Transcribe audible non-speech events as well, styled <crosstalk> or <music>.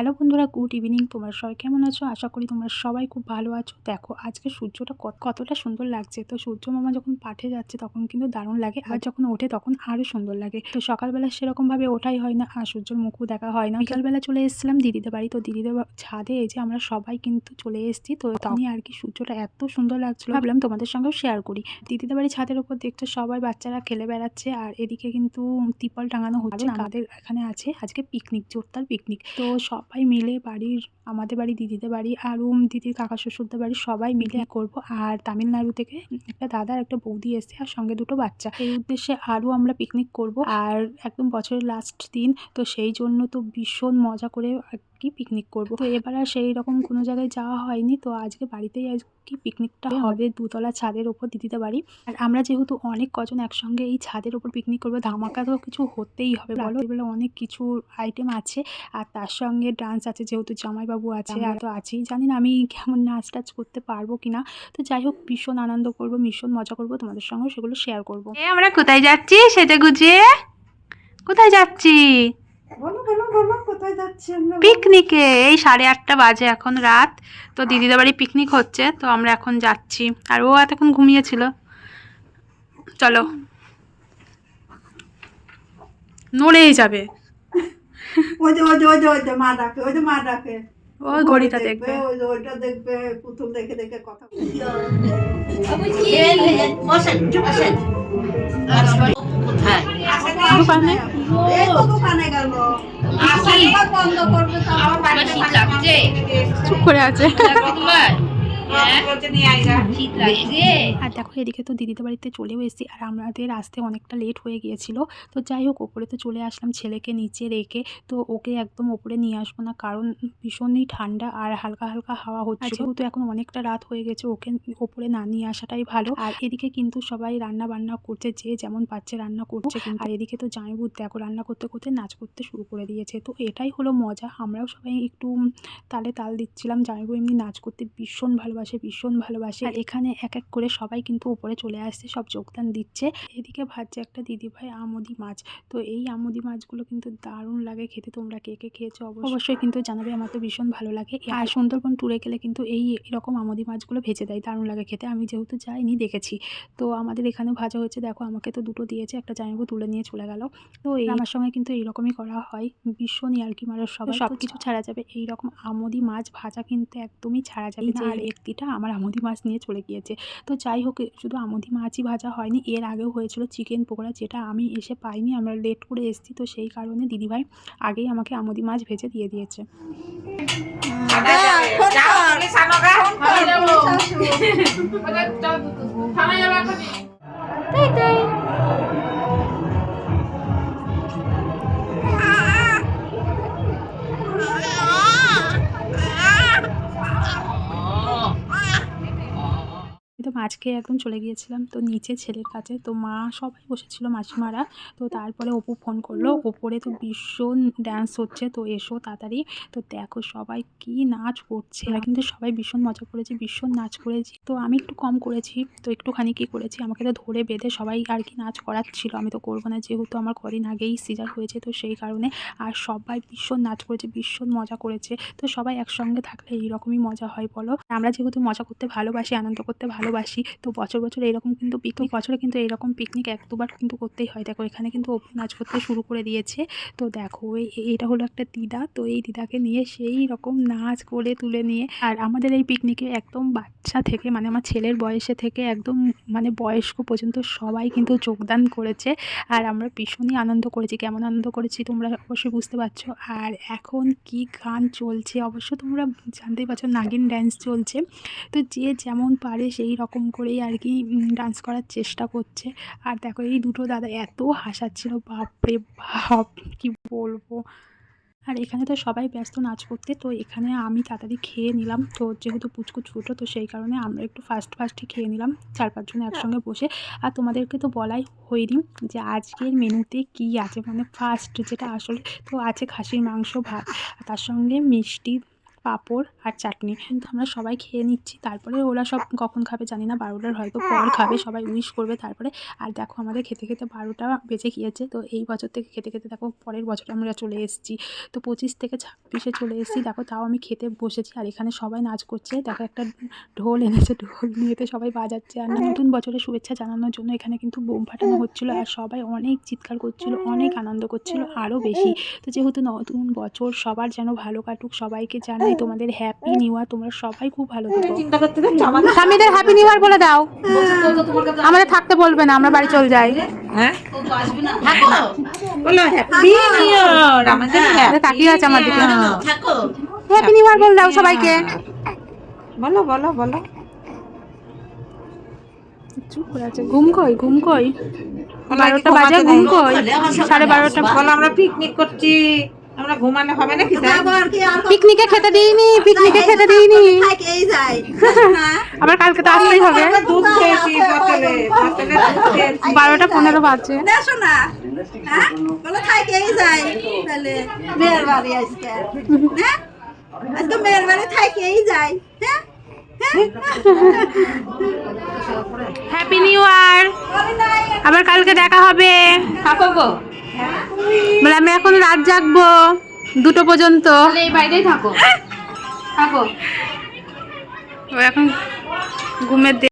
Hello বন্ধুরা good evening. তোমরা সবাই কেমন আছো? আশা করি তোমরা সবাই খুব ভালো আছো। দেখো আজকে সূর্যটা কত- কতটা সুন্দর লাগছে। তো সূর্য মামা যখন পাঠে যাচ্ছে তখন কিন্তু দারুণ লাগে আর যখন ওঠে তখন আরও সুন্দর লাগে। তো সকালবেলা সেরকমভাবে ওঠাই হয় না আর সূর্যের মুখও দেখা হয় না। বিকালবেলা চলে এসেছিলাম দিদিদের বাড়ি। তো দিদিদের ছাদে এই যে আমরা সবাই কিন্তু চলে এসেছি। তো তখনই আর কি সূর্যটা এত সুন্দর লাগছিল। ভাবলাম তোমাদের সঙ্গেও শেয়ার করি। দিদিদের বাড়ি ছাদের উপর দেখছ সবাই বাচ্চারা খেলে বেড়াচ্ছে আর এদিকে কিন্তু তিপল টাঙানো হচ্ছে। আমাদের এখানে আছে আজকে পিকনিক জোরদার পিকনিক তো সবাই মিলে বাড়ির আমাদের বাড়ি দিদিদের বাড়ি আর উম দিদির কাকা শ্বশুরদের বাড়ি সবাই মিলে করব। আর তামিলনাড়ু থেকে একটা দাদা আর একটা বৌদি এসছে আর সঙ্গে দুটো বাচ্চা। এই উদ্দেশ্যে আরও আমরা পিকনিক করব। আর একদম বছরের লাস্ট দিন তো সেই জন্য তো ভীষণ মজা করে আর কি পিকনিক করব। তো এবার আর সেই রকম কোনো জায়গায় যাওয়া হয়নি। তো আজকে বাড়িতেই আজ কি পিকনিকটা হবে দুতলা ছাদের ওপর দিদিদের বাড়ি। আর আমরা যেহেতু অনেক কজন একসঙ্গে এই ছাদের ওপর পিকনিক করব ধামাকা তো কিছু হতেই হবে। বলো এগুলো অনেক কিছু আইটেম আছে। আর তার সঙ্গে ডান্স আছে যেহেতু জামাইবাবু আছে আর তো আছেই জানি না আমি কেমন নাচ টাচ করতে পারব কিনা। তো যাই হোক ভীষণ আনন্দ করব ভীষণ মজা করব তোমাদের সঙ্গে সেগুলো শেয়ার করব। এ আমরা কোথায় যাচ্ছি সেটা গুছিয়ে? কোথায় যাচ্ছি? বলো বলো বলো কোথায় যাচ্ছি আমরা? পিকনিকে এই সাড়ে আটটা বাজে এখন রাত। তো দিদিদের বাড়ি পিকনিক হচ্ছে তো আমরা এখন যাচ্ছি। আর ও এতক্ষণ ঘুমিয়েছিল। চলো। নড়েই যাবে। ওই যে ওই যে ওই যে ওই যে মা ডাকে ওই যে মা ডাকে ও ঘড়িটা দেখবে ওইটা দেখবে পুতুল দেখে দেখে কথা দোকানে? দোকানে গেল। বন্ধ করবে চুপ করে আছে। আর দেখো এদিকে তো দিদিদের বাড়িতে চলেও এসেছি আর আমাদের আসতে অনেকটা লেট হয়ে গিয়েছিল। তো যাই হোক ওপরে তো চলে আসলাম ছেলেকে নিচে রেখে। তো ওকে একদম ওপরে নিয়ে আসব না কারণ ভীষণই ঠান্ডা আর হালকা হালকা হাওয়া হচ্ছে যেহেতু এখন অনেকটা রাত হয়ে গেছে ওকে ওপরে না নিয়ে আসাটাই ভালো। আর এদিকে কিন্তু সবাই রান্না বান্না করছে যে যেমন পাচ্ছে রান্না করছে আর এদিকে তো জামাইবুদ দেখো রান্না করতে করতে নাচ করতে শুরু করে দিয়েছে। তো এটাই হলো মজা। আমরাও সবাই একটু তালে তাল দিচ্ছিলাম। জামাইবু এমনি নাচ করতে ভীষণ ভালোবাসে ভীষণ ভালোবাসে। আর এখানে এক এক করে সবাই কিন্তু উপরে চলে আসছে সব যোগদান দিচ্ছে। এদিকে ভাজছে একটা দিদিভাই আমদি মাছ। তো এই আমদি মাছগুলো কিন্তু দারুণ লাগে খেতে। তোমরা কে কে খেয়েছো অবশ্যই কিন্তু জানাবে আমার তো ভীষণ ভালো লাগে। আর সুন্দরবন ট্যুরে গেলে কিন্তু এই এরকম আমদি মাছগুলো ভেজে দেয় দারুণ লাগে খেতে। আমি যেহেতু যাইনি দেখেছি। তো আমাদের এখানে ভাজা হয়েছে। দেখো আমাকে তো দুটো দিয়েছে একটা জামাইবু তুলে নিয়ে চলে গেল। তো এই আমার সঙ্গে কিন্তু এইরকমই করা হয়। ভীষণ ইয়ার্কি মারার সবাই। সব কিছু ছাড়া যাবে। এইরকম আমদি মাছ ভাজা কিন্তু একদমই ছাড়া যাবে না। আর একটিটা আমার আমদি মাছ নিয়ে চলে গিয়েছে। তো যাই হোক শুধু আমদি মাছই ভাজা হয়নি এর আগেও হয়েছিল চিকেন পকোড়া যেটা আমি এসে পাইনি আমরা লেট করে এসেছি তো সেই কারণে দিদিভাই আগেই আমাকে আমদি মাছ ভেজে দিয়ে দিয়েছে। আমি তো খেয়ে একদম চলে গিয়েছিলাম তো নিচে ছেলের কাছে। তো মা সবাই বসেছিল মাসিমারা তো তারপরে অপু ফোন করল। ওপরে তো ভীষণ ড্যান্স হচ্ছে। তো এসো তাড়াতাড়ি। তো দেখো সবাই কি নাচ করছে। কিন্তু সবাই ভীষণ মজা করেছে ভীষণ নাচ করেছি। তো আমি একটু কম করেছি। তো একটুখানি কি করেছি? আমাকে তো ধরে বেঁধে সবাই আর কি নাচ করাচ্ছিল। আমি তো করব না। যেহেতু আমার কদিন আগেই সিজার হয়েছে তো সেই কারণে আর সবাই ভীষণ নাচ করেছে ভীষণ মজা করেছে। তো সবাই একসঙ্গে থাকলে এইরকমই মজা হয় বলো? আমরা যেহেতু মজা করতে ভালোবাসি আনন্দ করতে ভালোবাসি তো বছর বছর এরকম কিন্তু পিকনিক বছরে কিন্তু এরকম পিকনিক এক দুবার কিন্তু করতেই হয়। দেখো, এখানে কিন্তু অপু নাচ করতে শুরু করে দিয়েছে। তো দেখো, এই- এটা হলো একটা দিদা। তো এই দিদাকে নিয়ে সেই রকম নাচ করে তুলে নিয়ে আর আমাদের এই পিকনিকে একদম বাচ্চা থেকে মানে আমার ছেলের বয়সে থেকে একদম মানে বয়স্ক পর্যন্ত সবাই কিন্তু যোগদান করেছে। আর আমরা ভীষণই আনন্দ করেছি। কেমন আনন্দ করেছি তোমরা অবশ্যই বুঝতে পারছ। আর এখন কি গান চলছে? অবশ্য তোমরা জানতেই পারছ নাগিন ড্যান্স চলছে। তো যে যেমন পারে সেই রকম করেই আর কি ডান্স করার চেষ্টা করছে। আর দেখো এই দুটো দাদা এত হাসাচ্ছিল, বাপরে বাপ, কি বলব। আর এখানে তো সবাই ব্যস্ত নাচ করতে, তো এখানে আমি তাড়াতাড়ি খেয়ে নিলাম। তো যেহেতু পুচকু ছোটো, তো সেই কারণে আমরা একটু ফাস্ট ফাস্টই খেয়ে নিলাম, চার পাঁচজন একসঙ্গে বসে। আর তোমাদেরকে তো বলাই হয়নি যে আজকের মেনুতে কি আছে মানে ফার্স্ট যেটা আসলে তো আছে খাসির মাংস, ভাত। তার সঙ্গে মিষ্টি পাঁপড় আর চাটনি। কিন্তু আমরা সবাই খেয়ে নিচ্ছি। তারপরে ওরা সব কখন খাবে জানি না, বারোটার হয়তো পর খাবে, সবাই উইশ করবে তারপরে। আর দেখো আমাদের খেতে খেতে বারোটা বেজে গিয়েছে, তো এই বছর থেকে খেতে খেতে দেখো পরের বছর আমরা চলে এসেছি। তো পঁচিশ থেকে ছাব্বিশে চলে এসেছি। দেখো তাও আমি খেতে বসেছি আর এখানে সবাই নাচ করছে। দেখো একটা ঢোল এনেছে, ঢোল নিয়েতে সবাই বাজাচ্ছে। আর নতুন বছরের শুভেচ্ছা জানানোর জন্য এখানে কিন্তু বোম ফাটানো হচ্ছিল আর সবাই অনেক চিৎকার করছিল, অনেক আনন্দ করছিল আরও বেশি। তো যেহেতু নতুন বছর সবার যেন ভালো কাটুক, সবাইকে জানাই তোমাদের হ্যাপি নিউ ইয়ার তোমরা সবাই খুব ভালো থেকো। চিন্তা করতে দেখছ আমাদের স্বামীদের হ্যাপি নিউ ইয়ার বলে দাও। আমাদের থাকতে বলবে না আমরা বাড়ি চলে যাই। হ্যাঁ? বলো হ্যাপি নিউ ইয়ার আমাদের তাকিয়ে আছে আমার দিকে। থাকো। হ্যাপি নিউ ইয়ার বলে দাও সবাইকে। বলো বলো বলো। চুপ করে আছে। ঘুম কই ঘুম কই? বারোটা বাজে ঘুম কই? সাড়ে বারোটা বলো আমরা পিকনিক করছি। আমরা ঘুমালে হবে নাকি পিকনিকে খেতে দিইনি পিকনিকে খেতে দিইনি। <laughs> আবার কালকে তো আসতেই হবে। দুধ খেয়েছি বোতলে বোতলে দুধ খেয়েছি। বারোটা পনেরো বাজে। দেখো না হ্যাঁ? বলে থাকেই যায় তাহলে মেয়ের বাড়ি আজকে। হ্যাঁ? আজকে মেয়ের বাড়ি থাকেই যায় হ্যাঁ? হ্যাপি নিউ ইয়ার আবার কালকে দেখা হবে। থাকো গো। বলে আমি এখন রাত জাগবো দুটো পর্যন্ত। এই বাড়িতেই থাকো। থাকো। এখন ঘুমের